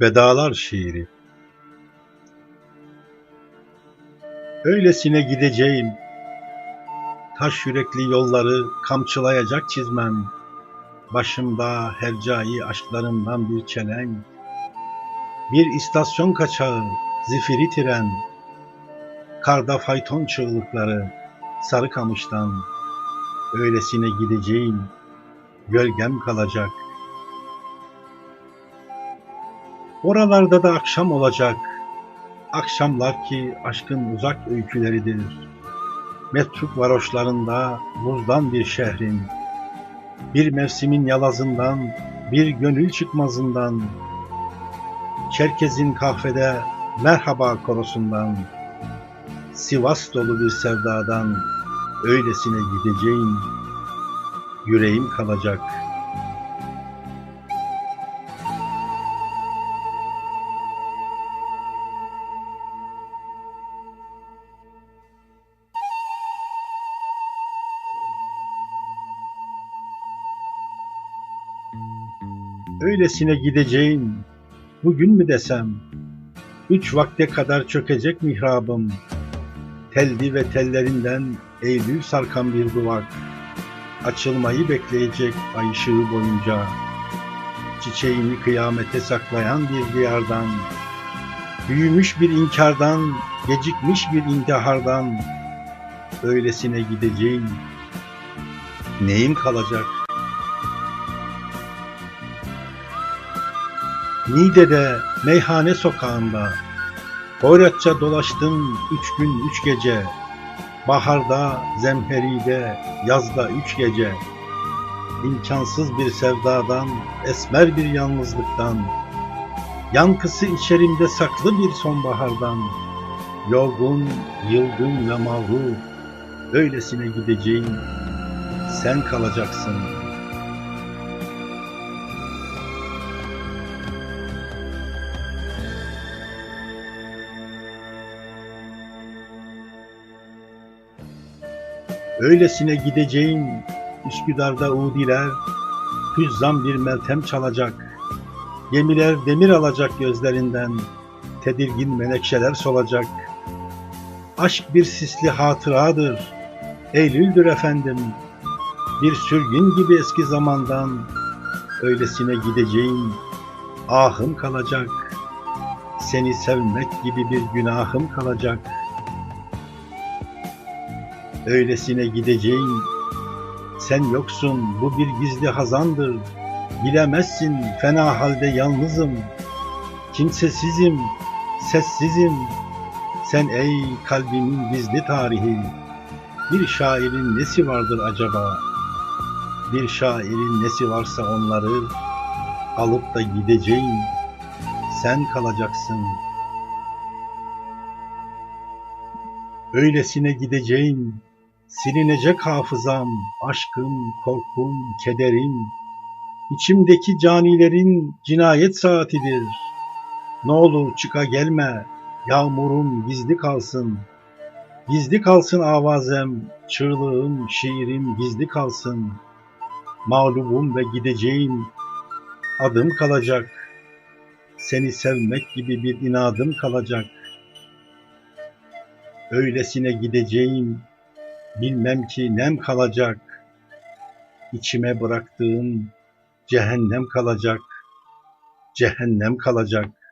Vedalar şiiri. Öylesine gideceğim. Taş yürekli yolları kamçılayacak çizmem. Başımda hercai aşklarından bir çelenk Bir istasyon kaçağı zifiri tren. Karda fayton çığlıkları sarı kamıştan. Öylesine gideceğim. Gölgem kalacak Oralarda da akşam olacak. Akşamlar ki aşkın uzak öyküleridir. Metruk varoşlarında buzdan bir şehrin, bir mevsimin yalazından, bir gönül çıkmazından, Çerkez'in kahvede merhaba korosundan, Sivas dolu bir sevdadan öylesine gideceğim, yüreğim kalacak.'' Öylesine gideceğim, bugün mü desem, üç vakte kadar çökecek mihrabım, telli ve tellerinden Eylül sarkan bir duvak, açılmayı bekleyecek ay ışığı boyunca, çiçeğini kıyamete saklayan bir diyardan, büyümüş bir inkardan, gecikmiş bir intihardan, öylesine gideceğim, neyim kalacak? Niğde'de meyhane sokağında. Hoyratça dolaştım üç gün üç gece. Baharda, zemheride, yazda üç gece. İmkansız bir sevdadan, esmer bir yalnızlıktan. Yankısı içerimde saklı bir sonbahardan. Yorgun, yılgın ve mağrur. Öylesine gideceğim Sen kalacaksın Öylesine gideceğim Üsküdar'da Udiler Hüzzam bir meltem çalacak. Gemiler demir alacak gözlerinden Tedirgin menekşeler solacak. Aşk bir sisli hatıradır Eylül'dür efendim. Bir sürgün gibi eski zamandan Öylesine gideceğim Ahım kalacak. Seni sevmek gibi bir günahım kalacak Öylesine gideceğim. Sen yoksun, bu bir gizli hazandır. Bilemezsin, fena halde yalnızım. Kimsesizim, sessizim. Sen ey kalbimin gizli tarihi. Bir şairin nesi vardır acaba? Bir şairin nesi varsa onları alıp da gideceğim. Sen kalacaksın. Öylesine gideceğim. Silinecek hafızam, aşkım, korkum, kederim. İçimdeki canilerin cinayet saatidir. Ne olur çıka gelme, yağmurum gizli kalsın. Gizli kalsın avazem, çığlığım, şiirim gizli kalsın. Mağlubum ve gideceğim, adım kalacak. Seni sevmek gibi bir inadım kalacak. Öylesine gideceğim, Bilmem ki nem kalacak, içime bıraktığım cehennem kalacak, cehennem kalacak.